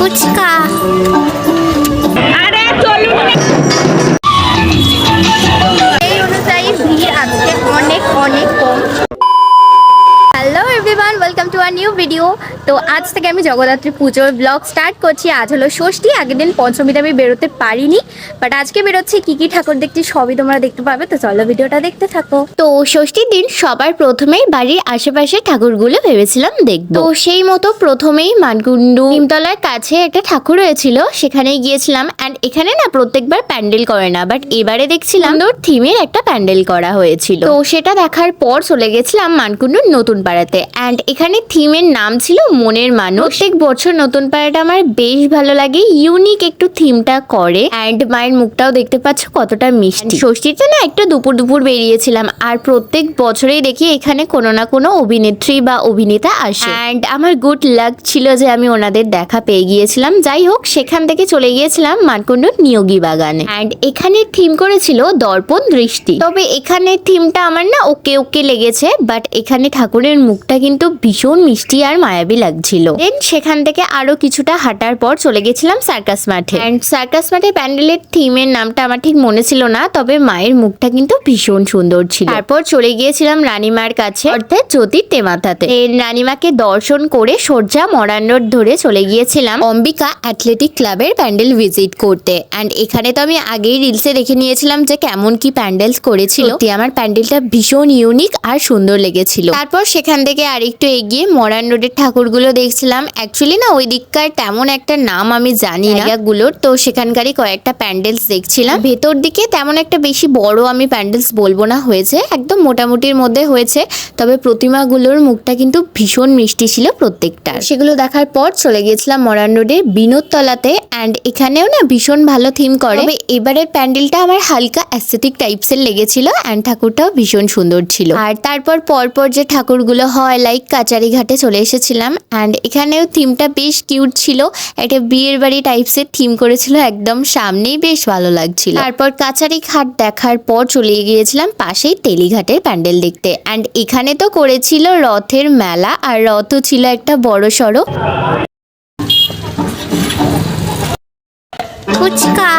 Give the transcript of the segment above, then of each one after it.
ফুচকা আরে চলুন এই অনুযায়ী ভিড় আজকে অনেক অনেক কম। Hello everyone welcome to our new video তো আজ থেকে আমি জগদ্ধাত্রী পুজোর ব্লগ স্টার্ট করছি। আজ হলো ষষ্ঠী আগের দিন পঞ্চমীতে আমি বেরোতে পারিনি বাট আজকে বেরোচ্ছি। কি কি ঠাকুর দেখছি সবই তোমরা দেখতে পাবে তো চলো ভিডিওটা দেখতে থাকো। তো ষষ্ঠীর দিন সবার প্রথমেই বাড়ির আশেপাশে ঠাকুরগুলো ভেবেছিলাম দেখব। তো সেই মতো প্রথমেই মানকুণ্ডু নিমতলার কাছে একটা ঠাকুর হয়েছিল সেখানেই গিয়েছিলাম অ্যান্ড এখানে না প্রত্যেকবার প্যান্ডেল করে না বাট এবারে দেখছিলাম তোর থিমের একটা প্যান্ডেল করা হয়েছিল। তো সেটা দেখার পর চলে গেছিলাম মানকুণ্ডুর নতুন পাড়াতে অ্যান্ড এখানে থিমের নাম ছিল মনের মানুষ। প্রত্যেক বছর নতুন পাড়াটা আমার বেশ ভালো লাগে। ইউনিক একটু থিমটা করে। অ্যান্ড মায়ের মুখটাও দেখতে পাচ্ছ কতটা মিষ্টি। ষষ্ঠীতে না একটু দুপুর দুপুর বেরিয়েছিলাম। আর প্রত্যেক বছরেই দেখি এখানে কোনো না কোনো অভিনেত্রী বা অভিনেতা আসে। অ্যান্ড আমার গুড লাক ছিল যে আমি ওনাদের দেখা পেয়ে গিয়েছিলাম। যাই হোক, সেখান থেকে চলে গিয়েছিলাম মানকুণ্ডুর নিয়োগী বাগানে। অ্যান্ড এখানে থিম করেছিল দর্পণ দৃষ্টি। তবে এখানে থিমটা আমার না ওকে ওকে লেগেছে বাট এখানে ঠাকুরের মুখটা কিন্তু ভীষণ মিষ্টি আর মায়াবী লাগছিল। দেন সেখান থেকে আরও কিছুটা হাঁটার পর চলে গেছিলাম সার্কাস মাঠে। অ্যান্ড সার্কাস মাঠে প্যান্ডেলের থিমের নামটা আমার ঠিক মনে ছিল না তবে মায়ের মুখটা কিন্তু ভীষণ সুন্দর ছিল। তারপর চলে গিয়েছিলাম রানীমার কাছে অর্থাৎ জ্যোতির তেমাথাতে রানীমাকে দর্শন করে সজ্জা মরান রোড ধরে চলে গিয়েছিলাম অম্বিকা অ্যাথলেটিক ক্লাবের প্যান্ডেল ভিজিট করতে। অ্যান্ড এখানে তো আমি আগেই রিলসে দেখে নিয়েছিলাম যে কেমন কি প্যান্ডেলস করেছিল। আমার প্যান্ডেলটা ভীষণ ইউনিক আর সুন্দর লেগেছিল। তারপর সেখান থেকে আরেকটু এগিয়ে মরান রোডের ঠাকুরগুলো দেখছিলাম অ্যাকচুয়ালি না ওই দিককার তেমন একটা নাম আমি জানি না। জায়গাগুলোর, তো সেখানকারই কয়েকটা প্যান্ডেলস দেখছিলাম। ভেতর দিকে তেমন একটা বেশি বড় আমি প্যান্ডেলস বলব না, হয়েছে। একদম মোটামুটির মধ্যে হয়েছে, তবে প্রতিমাগুলোর মুখটা কিন্তু ভীষণ মিষ্টি ছিল প্রত্যেকটা সেগুলো দেখার পর চলে গিয়েছিলাম মরান রোডের বিনোদতলাতে অ্যান্ড এখানেও না ভীষণ ভালো থিম করে। তবে এবারের প্যান্ডেলটা আমার হালকা অ্যাস্থেটিক টাইপসের লেগেছিল অ্যান্ড ঠাকুরটাও ভীষণ সুন্দর ছিল। আর তারপর পরপর যে ঠাকুরগুলো হয় লাইক কাচারি ঘাটে চলে এসেছিলাম অ্যান্ড এখানেও থিমটা বেশ কিউট ছিল। একটা বিয়ের বাড়ি টাইপসের থিম করেছিল, একদম সামনেই বেশ ভালো লাগছিল। তারপর কাছারি ঘাট দেখার পর চলে গিয়েছিলাম পাশেই তেলিঘাটের প্যান্ডেল দেখতে। অ্যান্ড এখানে তো করেছিল রথের মেলা, আর রথও ছিল একটা বড় সড়ো ফুচকা।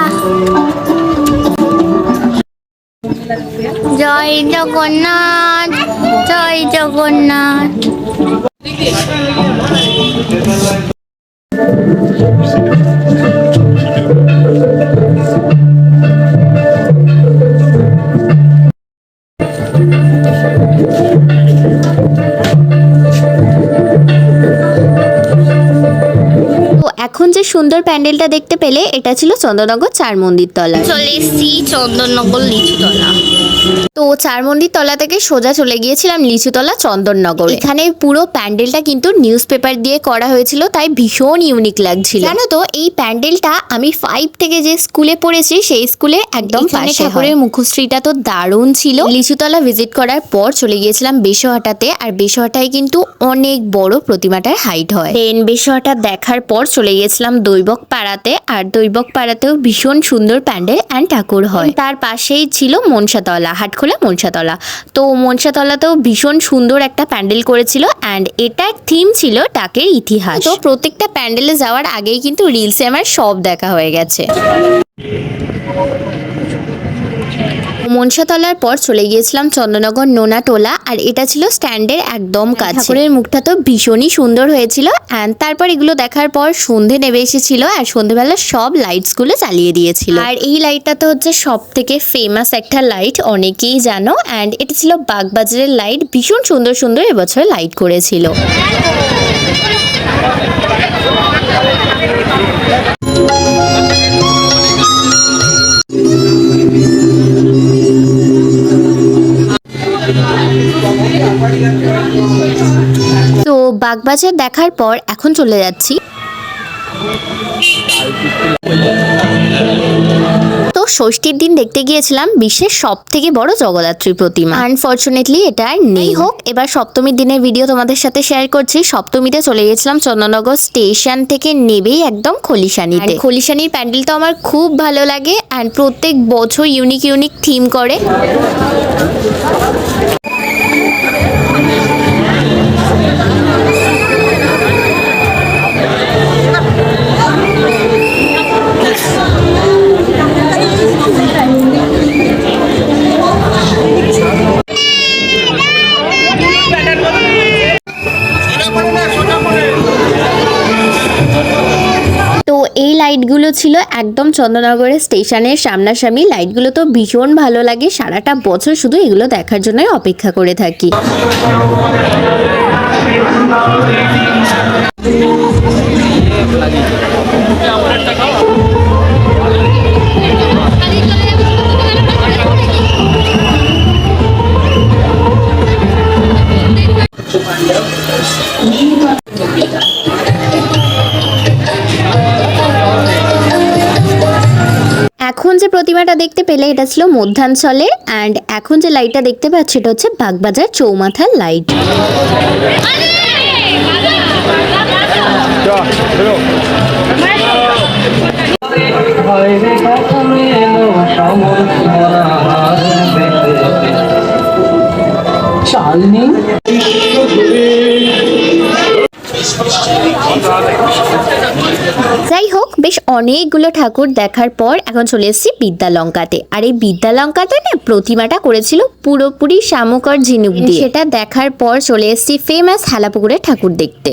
জয় জগন্নাথ জয় জগন্নাথ। এখন যে সুন্দর প্যান্ডেলটা দেখতে পেলে, এটা ছিল চন্দ্রনগর চার মন্দির তলা চলে এসছি চন্দননগর লিচুতলা। তো চার মন্দির তলা থেকে সোজা চলে গিয়েছিলাম লিচুতলা চন্দননগর। এখানে পুরো প্যান্ডেলটা কিন্তু নিউজ পেপার দিয়ে করা হয়েছিল তাই ভীষণ ইউনিক লাগছিল। জানো তো এই প্যান্ডেলটা আমি ফাইভ থেকে যে স্কুলে পড়েছি সেই স্কুলে একদম ঠাকুরের মুখশ্রীটা তো দারুণ ছিল। লিচুতলা ভিজিট করার পর চলে গিয়েছিলাম বেশহাটাতে আর বেশহাটায় কিন্তু অনেক বড় প্রতিমাটার হাইট হয়। দেন বেশহাটা দেখার পর চলে গিয়েছিলাম দৈবক পাড়াতে আর দৈবক পাড়াতেও ভীষণ সুন্দর প্যান্ডেল অ্যান্ড ঠাকুর হয়। তার পাশেই ছিল মনসাতলা। হাটখোলা মনসাতলা। তো মনসাতলাতেও ভীষণ সুন্দর একটা প্যান্ডেল করেছিল অ্যান্ড এটার থিম ছিল ডাকের ইতিহাস। তো প্রত্যেকটা প্যান্ডেলে যাওয়ার আগেই কিন্তু রিলসে আমার সব দেখা হয়ে গেছে। মনসাতলার পর চলে গিয়েছিলাম চন্দ্রনগর নোনাটোলা আর এটা ছিল স্ট্যান্ডের একদম কাছে। ঠাকুরের মুখটা তো ভীষণই সুন্দর হয়েছিল অ্যান্ড তারপর এগুলো দেখার পর সন্ধে নেমে এসেছিল আর সন্ধেবেলা সব লাইটসগুলো চালিয়ে দিয়েছিল। আর এই লাইটটা তো হচ্ছে সব থেকে ফেমাস একটা লাইট অনেকেই জানো অ্যান্ড এটা ছিল বাগবাজারের লাইট ভীষণ সুন্দর সুন্দর এবছর লাইট করেছিল। বাগবাজার দেখার পর এখন চলে যাচ্ছি। তো ষষ্ঠীর দিন দেখতে গিয়েছিলাম বিশ্বের সব থেকে বড় জগদ্ধাত্রী প্রতিমা। আনফর্চুনেটলি এটা আর নেই। হোক, এবার সপ্তমীর দিনের ভিডিও তোমাদের সাথে শেয়ার করছি। সপ্তমীতে চলে গেছিলাম চন্দননগর স্টেশন থেকে নেবেই একদম খলিশানিতে। খলিশানির প্যান্ডেল তো আমার খুব ভালো লাগে অ্যান্ড প্রত্যেক বছর ইউনিক ইউনিক থিম করে। লাইটগুলো ছিল একদম চন্দ্রনগরের স্টেশনের সামনাসামনি। লাইটগুলো তো ভীষণ ভালো লাগে, সারাটা বছর শুধু এগুলো দেখার জন্যই অপেক্ষা করে থাকি। যে প্রতিমাটা দেখতে পেলে, এটা ছিল মধ্যাঞ্চলে। অ্যান্ড এখন যে লাইটটা দেখতে পাচ্ছি, এটা হচ্ছে বাগবাজার চৌমাথার লাইট অনেকগুলো ঠাকুর দেখার পর এখন চলে এসেছি বিদ্যালঙ্কাতে। আর এই বিদ্যালঙ্কাতে না প্রতিমাটা করেছিল পুরোপুরি শামুকর ঝিনুক দিয়ে। সেটা দেখার পর চলে এসেছি ফেমাস হালাপুকুরের ঠাকুর দেখতে।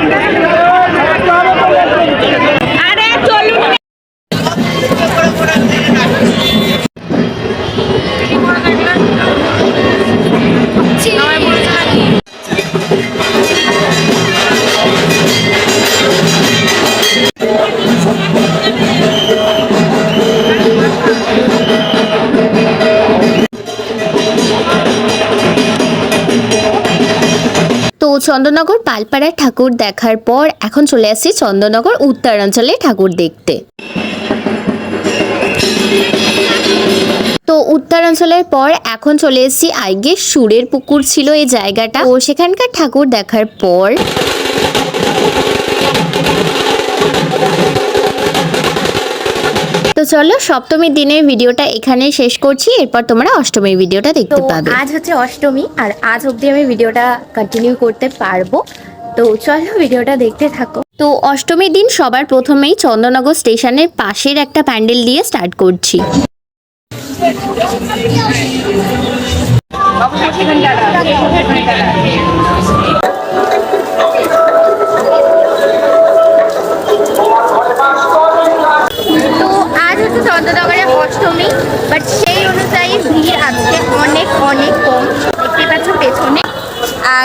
তো চন্দননগর পালপাড়ায় ঠাকুর দেখার পর এখন চলে আসছি চন্দননগর উত্তরাঞ্চলে ঠাকুর দেখতে। তো উত্তরাঞ্চলের পর এখন চলে এসেছি, আগে সুরের পুকুর ছিল এই জায়গাটা। ও সেখানকার ঠাকুর দেখার পর চলো সপ্তমীর দিনের ভিডিওটা এখানে শেষ করছি। এরপর তোমরা অষ্টমীর ভিডিওটা দেখতে পাবে। আজ হচ্ছে অষ্টমী আর আজ অবধি আমি ভিডিওটা কন্টিনিউ করতে পারব। তো চলো ভিডিওটা দেখতে থাকো। তো অষ্টমীর দিন সবার প্রথমেই চন্দননগর স্টেশনের পাশের একটা প্যান্ডেল দিয়ে স্টার্ট করছি।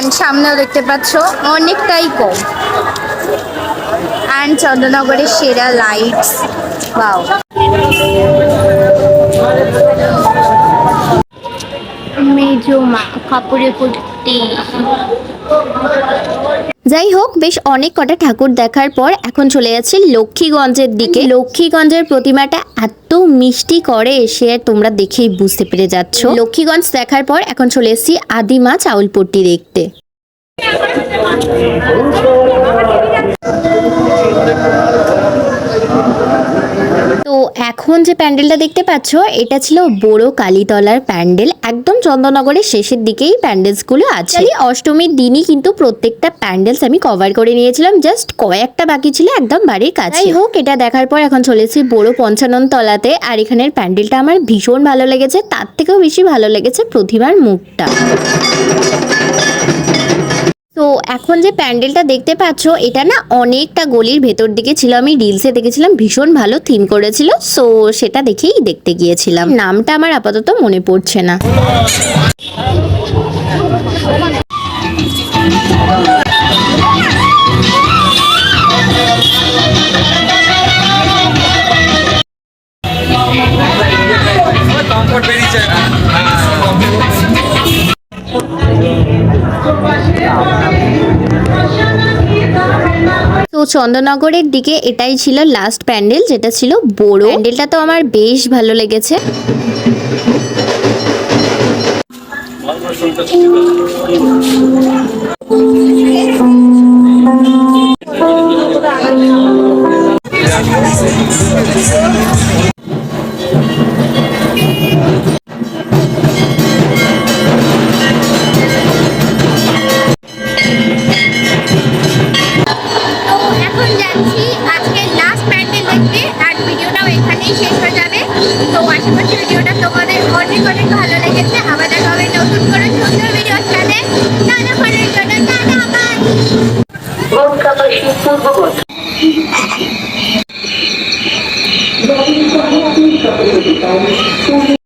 অ্যান্ড সামনেও দেখতে পাচ্ছ অনেকটাই কম। অ্যান্ড চন্দ্রনগরের সেরা লাইটস বাও মেজমা কাপড়ে কুর্তি যাই হোক বেশ অনেক কটা ঠাকুর দেখার পর এখন চলে যাচ্ছে লক্ষ্মীগঞ্জের দিকে। লক্ষ্মীগঞ্জের প্রতিমাটা এত মিষ্টি করে সে তোমরা দেখেই বুঝতে পেরে যাচ্ছ। লক্ষ্মীগঞ্জ দেখার পর এখন চলে এসেছি আদিমা চাউলপট্টি দেখতে। তো এখন যে প্যান্ডেলটা দেখতে পাচ্ছ এটা ছিল বড় কালীতলার প্যান্ডেল। একদম চন্দননগরের শেষের দিকেই প্যান্ডেলসগুলো আছে। অষ্টমীর দিনই কিন্তু প্রত্যেকটা প্যান্ডেলস আমি কভার করে নিয়েছিলাম জাস্ট কয়েকটা বাকি ছিল একদম বাড়ির কাছে। হোক এটা দেখার পর এখন চলেছি বড় পঞ্চানন তলাতে আর এখানের প্যান্ডেলটা আমার ভীষণ ভালো লেগেছে তার থেকেও বেশি ভালো লেগেছে প্রতিমার মুখটা। তো এখন যে প্যান্ডেলটা দেখতে পাচ্ছ, এটা না অনেকটা গলির ভেতর দিকে ছিল। আমি রিলসে দেখেছিলাম, ভীষণ ভালো থিম করেছিল। সো সেটা দেখেই দেখতে গিয়েছিলাম। নামটা আমার আপাতত মনে পড়ছে না। তো চন্দননগরের দিকে এটাই ছিল লাস্ট প্যান্ডেল যেটা ছিল বড়। প্যান্ডেলটা তো আমার বেশ ভালো লেগেছে। ভিডিওটাও যাবে তো আশা করছি ভিডিওটা তোমাদের অনেক অনেক ভালো লেগেছে। আবার দেখা হবে নতুন করে সুন্দর ভিডিওর সাথে। টাটা